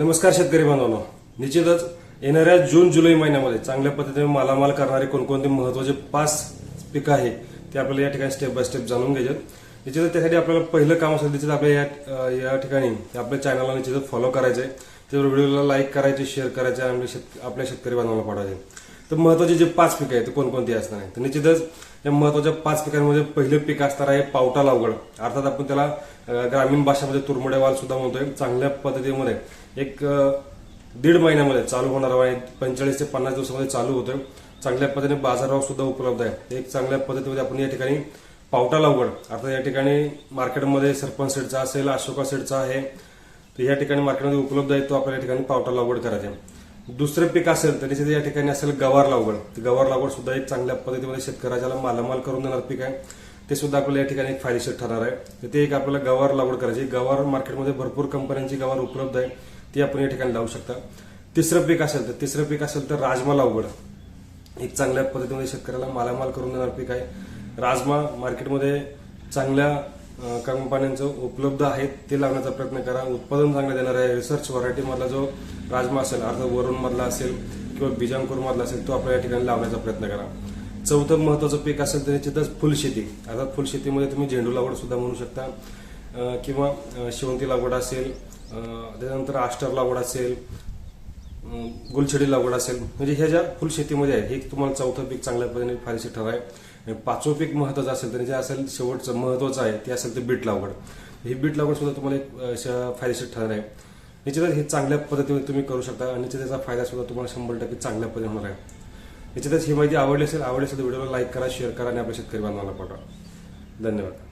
नमस्कार शेतकरी बांधवांनो. निश्चितच येणाऱ्या जून जुलै महिन्यामध्ये चांगल्या पद्धतीने मालामाल करणारे कोणकोणते महत्त्वाचे पाच पिकं आहे ते आपल्याला या ठिकाणी स्टेप बाय स्टेप जाणून घ्यायचे निश्चितच त्यासाठी आपल्याला पहिलं काम असेल निश्चित आपल्या या या ठिकाणी आपल्या चॅनलला निश्चितच फॉलो करायचे त्यावर व्हिडिओला लाईक करायचे शेअर करायचे आणि आपल्या शेतकरी बांधवांना पाठवायचे. तर महत्त्वाचे जे पाच पिकं आहेत ते कोणकोणती असणार आहेत? तर निश्चितच या महत्त्वाच्या पाच पिकांमध्ये पहिलं पीक असणार आहे पावटा लावगड. अर्थात आपण त्याला ग्रामीण भाषेमध्ये तुरमुड्या वाल सुद्धा म्हणतोय. चांगल्या पद्धतीमध्ये एक दीड महिन्यामध्ये चालू होणार आहे. पंचेचाळीस ते पन्नास दिवसामध्ये चालू होतोय. चांगल्या पद्धतीने बाजारभाव सुद्धा उपलब्ध आहे. एक चांगल्या पद्धतीमध्ये आपण या ठिकाणी पावटा लावगड. अर्थात या ठिकाणी मार्केटमध्ये सरपंच सेटचा असेल अशोका सेटचा आहे तर या ठिकाणी मार्केटमध्ये उपलब्ध आहे तो आपल्याला या ठिकाणी पावटा लागवड करायचा आहे. दुसरं पीक असेल तर त्याच्या या ठिकाणी असेल गवार लागवड. गवार लागवड सुद्धा एक चांगल्या पद्धतीमध्ये शेतकऱ्याला मालामाल करून देणार पीक आहे. ते सुद्धा आपल्याला या ठिकाणी एक फायदेशीर ठरणार आहे. तर ते एक आपल्याला गवार लागवड करायची. गवार मार्केटमध्ये भरपूर कंपन्यांची गवार उपलब्ध आहे. ती आपण या ठिकाणी लावू शकता. तिसरं पीक असेल तर तिसरं पीक असेल तर राजमा लागवड. एक चांगल्या पद्धतीमध्ये शेतकऱ्याला मालामाल करून देणार पीक आहे. राजमा मार्केटमध्ये चांगल्या कंपन्यांचं उपलब्ध आहेत ते लावण्याचा प्रयत्न करा. उत्पादन चांगलं देणार आहे. रिसर्च व्हरायटीमधला जो राजमा असेल अर्थात वरुणमधला असेल किंवा बिजामपूरमधला असेल तो आपल्या या ठिकाणी लावण्याचा प्रयत्न करा. चौथं महत्वाचं पीक असेल तर निश्चितच फुलशेती. अर्थात फुलशेतीमध्ये तुम्ही झेंडू लागवड सुद्धा म्हणू शकता. किंवा शेवंती लागवड असेल त्याच्यानंतर आष्टर लागवड असेल गुलछडी लागवड असेल. म्हणजे ह्या ज्या फुलशेतीमध्ये आहे हे तुम्हाला चौथं पीक चांगल्या पद्धतीने फायदेशीर ठराय पाचवं पीक महत्वाचं असेल तर जे असेल शेवटचं महत्वाचं आहे ते असेल ते बीट लागवड. ही बीट लागवड सुद्धा तुम्हाला एक श- फायदेशीर ठरणार आहे. निश्चितच हे चांगल्या पद्धतीने तुम्ही करू शकता आणि निश्चित त्याचा फायदा सुद्धा तुम्हाला शंभर टक्के चांगल्या पद्धतीने होणार आहे. निश्चितच ही माहिती आवडली असेल आवडली असेल तर व्हिडिओला लाईक करा शेअर करा आणि आपल्या शेतकरी बांधवांना पाठवा. धन्यवाद.